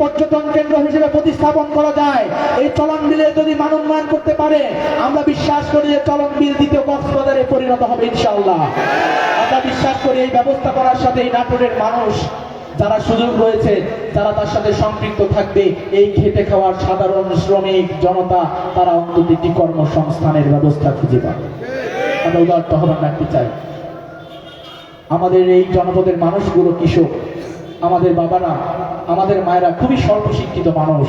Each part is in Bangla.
পর্যটন কেন্দ্র হিসেবে প্রতিস্থাপন করা যায়। এই চলন বিলে যদি মান উন্নয়ন করতে পারে, আমরা বিশ্বাস করি যে চলন বিল দ্বিতীয় কক্সবাজারে পরিণত হবে ইনশাআল্লাহ। আমরা বিশ্বাস করি এই ব্যবস্থা করার সাথে এই নাটোরের মানুষ যারা সুযোগ রয়েছে, যারা তার সাথে সম্পৃক্ত থাকবে, এই খেটে খাওয়ার সাধারণ শ্রমিক জনতা, তারা অন্তত একটি কর্মসংস্থানের ব্যবস্থা খুঁজে পাবে। আমরা উদার আহ্বান রাখতে চাই। আমাদের এই জনপদের মানুষগুলো কৃষক। আমাদের বাবারা, আমাদের মায়েরা খুবই স্বল্প শিক্ষিত মানুষ।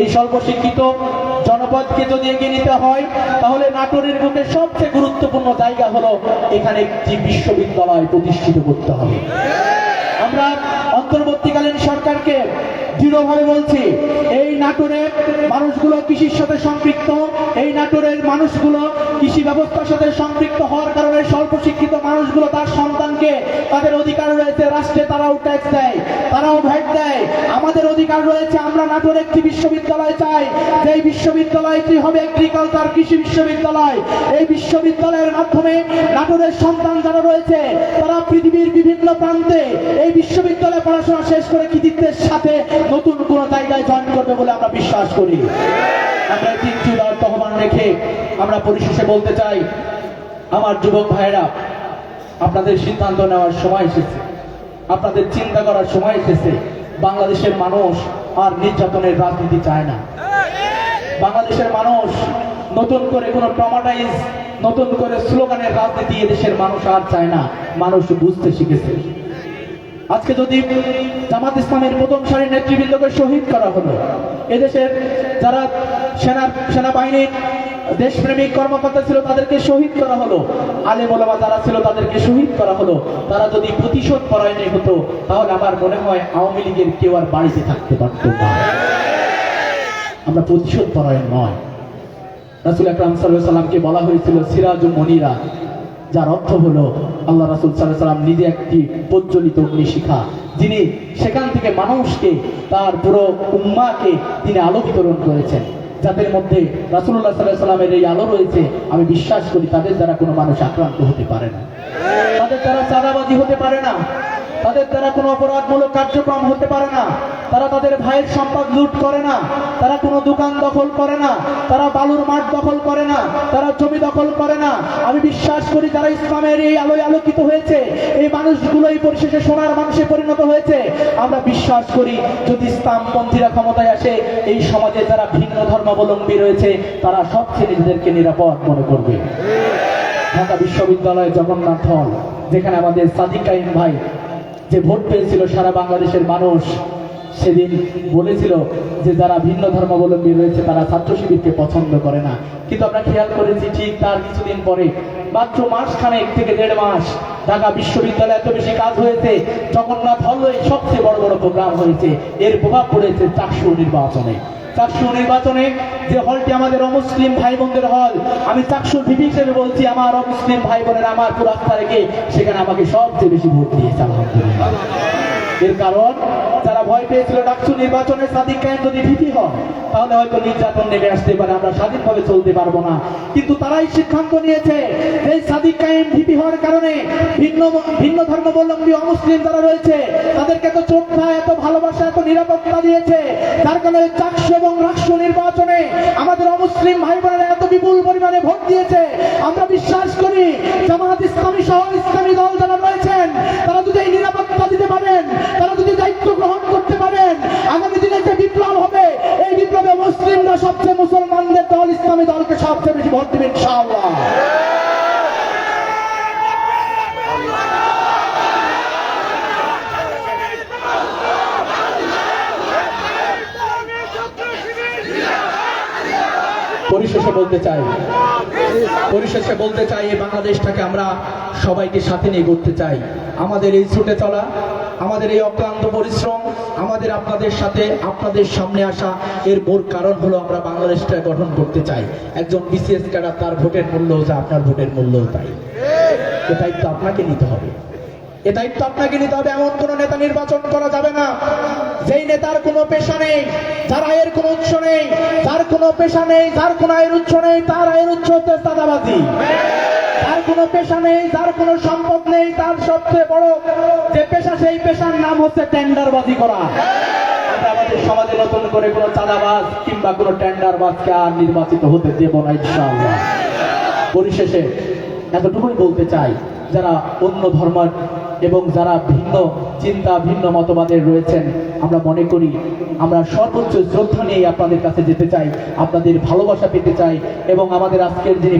এই স্বল্প শিক্ষিত জনপদকে যদি এগিয়ে নিতে হয়, তাহলে নাটোরের বুকে সবচেয়ে গুরুত্বপূর্ণ জায়গা হলো এখানে একটি বিশ্ববিদ্যালয় প্রতিষ্ঠিত করতে হবে। আমরা অন্তর্বর্তীকালীন সরকারকে দৃঢ়ভাবে বলছি, এই নাটোরের মানুষগুলো কৃষির সাথে সম্পৃক্ত, এই নাটোরের মানুষগুলো কৃষি ব্যবস্থার সাথে সম্পৃক্ত হওয়ার কারণে স্বল্প শিক্ষিত মানুষগুলো তার সন্তানকে, তাদের অধিকার রয়েছে, রাষ্ট্রে তারাও ট্যাক্স দেয়, তারাও ভ্যাট দেয়। আমাদের অধিকার রয়েছে, আমরা নাটোরে একটি বিশ্ববিদ্যালয় চাই। যেই বিশ্ববিদ্যালয়টি হবে এগ্রিকালচার কৃষি বিশ্ববিদ্যালয়। এই বিশ্ববিদ্যালয়ের মাধ্যমে নাটোরের সন্তান যারা রয়েছে, তারা পৃথিবীর বিভিন্ন প্রান্তে এই বিশ্ববিদ্যালয়ে পড়াশোনা শেষ করে কৃতিত্বের সাথে নতুন কোনো জায়গায় জয়েন করবে বলে আমরা বিশ্বাস করি। আমরা তিনটি উদার তহমান রেখে আমরা পরিশেষে বলতে চাই, আমার যুবক ভাইয়েরা আপনাদের সিদ্ধান্ত নেওয়ার সময় এসেছে। আপনাদের চিন্তা করার সময় এসেছে। বাংলাদেশের মানুষ আর নির্যাতনের রাজনীতি চায় না। বাংলাদেশের মানুষ নতুন করে কোনো ট্রমাটাইজ নতুন করে স্লোগানের রাজনীতি এদেশের মানুষ আর চায় না। মানুষ বুঝতে শিখেছে। আজকে যদি জামাত ইসলামের প্রথম সারির নেতৃবৃন্দকে শহীদ করা হলো, এদেশের যারা সেনা সেনাবাহিনীর দেশপ্রেমিক কর্মকর্তা ছিল, তাদেরকে শহীদ করা হলো। আলে ওলামা যারা ছিল, তাদেরকে শহীদ করা হলো। তারা যদি প্রতিশোধ পরায়ণে হতো, তাহলে আমার মনে হয় আওয়ামী লীগের কেউ আর বাড়িতে থাকতে পারত না। আমরা প্রতিশোধ পরায়ণ নয়। রাসুল আকরাম সাল্লাহ সাল্লামকে বলা হয়েছিল, সিরাজ মনিরা, যার অর্থ হলো, আল্লাহ রাসুল সাল্লাহ সাল্লাম নিজে একটি প্রজ্বলিত অগ্নিশিখা, যিনি সেখান থেকে মানুষকে, তার পুরো উম্মাকে তিনি আলো বিতরণ করেছেন। যাদের মধ্যে রাসুল্লাহ সাল্লাহ সাল্লামের এই আলো রয়েছে, আমি বিশ্বাস করি তাদের দ্বারা কোনো মানুষ আক্রান্ত হতে পারে না। তাদের দ্বারা চাঁদাবাজি হতে পারে না। তাদের দ্বারা কোনো অপরাধমূলক কার্যক্রম হতে পারে না। তারা তাদের ভাইয়ের সম্পদ লুট করে না। তারা কোনো দোকান দখল করে না। তারা বালুর মাঠ দখল করে না। তারা জমি দখল করে না। আমি বিশ্বাস করি যারা ইসলামের এই আলোয় আলোকিত হয়েছে, এই মানুষগুলোই পরিশেষে সোনার মানুষে পরিণত হয়েছে, আমরা বিশ্বাস করি যদি ইসলামপন্থীরা ক্ষমতায় আসে, এই সমাজে যারা ভিন্ন ধর্মাবলম্বী রয়েছে, তারা সবচেয়ে নিজেদেরকে নিরাপদ মনে করবে। ঢাকা বিশ্ববিদ্যালয় জগন্নাথ হল, যেখানে আমাদের সাদিক কাইম ভাই যে ভোট পেয়েছিল সারা বাংলাদেশের মানুষ সেদিন বলেছিল যে যারা ভিন্ন ধর্মাবলম্বী রয়েছে, তারা ছাত্র শিবিরকে পছন্দ করে না। কিন্তু আমরা খেয়াল করেছি ঠিক তার কিছুদিন পরে, মাত্র মাসখানেক থেকে দেড় মাস ঢাকা বিশ্ববিদ্যালয়ে এত বেশি কাজ হয়েছে, জগন্নাথ হল সবচেয়ে বড় বড় প্রোগ্রাম হয়েছে। এর প্রভাব পড়েছে চারশো নির্বাচনে। চাকসু নির্বাচনে যে হলটি আমাদের অমুসলিম ভাই বোনদের হল, আমি চাকসু ভিপি হিসেবে বলছি, আমার অমুসলিম ভাই বোনের আমার পুরো আস্থা রেখে সেখানে আমাকে সবচেয়ে বেশি ভোট দিয়েছে, আলহামদুলিল্লাহ। এর কারণ, যারা ভয় পেয়েছিল ডাকসু নির্বাচনে সাদিক কায়েম যদি ভিপি হন তাহলে হয়তো নির্যাতন নেমে আসতে পারে, আমরা স্বাধীনভাবে চলতে পারব না। কিন্তু তারাই সিদ্ধান্ত নিয়েছে এই সাদিক কায়েম ভিপি হওয়ার কারণে ভিন্ন ভিন্ন ধর্মাবলম্বী অমুসলিম যারা রয়েছে, তাদেরকে এত শ্রদ্ধা এত ভালোবাসা, এত নিরাপত্তা দিয়েছে, যার কারণে চাকসু এবং রাষ্ট্র নির্বাচনে আমাদের অমুসলিম ভাই বোনেরা এত বিপুল পরিমাণে ভোট দিয়েছে। আমরা বিশ্বাস করি জামাত ইসলামী, সহ ইসলামী দল যারা রয়েছেন তারা যদি এই নিরাপত্তা দিতে পারেন তারা যদি দায়িত্ব গ্রহণ করতে পারেন আগামী দিনে যে বিপ্লব হবে, এই বিপ্লবে মুসলিমরা সবচেয়ে মুসলমানদের দল, ইসলামী দলকে সবচেয়ে বেশি ভোট দেবে পরিশেষে বলতে চাই, পরিশেষে বলতে চাই, এই বাংলাদেশটাকে আমরা সবাইকে সাথে নিয়ে করতে চাই। আমাদের এই ছুটে চলা আমাদের এই অক্লান্ত পরিশ্রম, আমাদের আপনাদের সাথে আপনাদের সামনে আসা, এর মূল কারণ হলো আমরা বাংলাদেশটা গঠন করতে চাই। একজন বিসিএস ক্যাডার তার ভোটের মূল্য যা আপনার ভোটের মূল্যও তাই। এ দায়িত্ব আপনাকে নিতে হবে। এ দায়িত্ব আপনাকে নিতে হবে, এমন কোন নেতা নির্বাচন করা যাবে না। যেই নেতার কোনো পেশা নেই, যার আয়ের কোনো উৎস নেই, যার কোনো পেশা নেই, যার কোনো আয়ের উৎস নেই, তার আয়ের উৎস হচ্ছে চাঁদাবাজি। কোনো পেশা নেই, যার কোনো সম্পদ নেই, তার সবচেয়ে বড় যে পেশা, সেই পেশার নাম হচ্ছে টেন্ডারবাজি করা। আমাদের সমাজে নতুন করে কোনো চাঁদাবাজ কিংবা কোনো টেন্ডারবাজকে আর নির্বাচিত হতে দেব না, ইনশাআল্লাহ। পরিশেষে এতটুকুই বলতে চাই, যারা অন্য ধর্মের এবং যারা ভিন্ন চিন্তা, ভিন্ন মতবাদের রয়েছেন, আমরা মনে করি আমরা সর্বোচ্চ শ্রদ্ধা নিয়ে আপনাদের কাছে যেতে চাই, আপনাদের ভালোবাসা পেতে চাই এবং আমাদের আজকের যিনি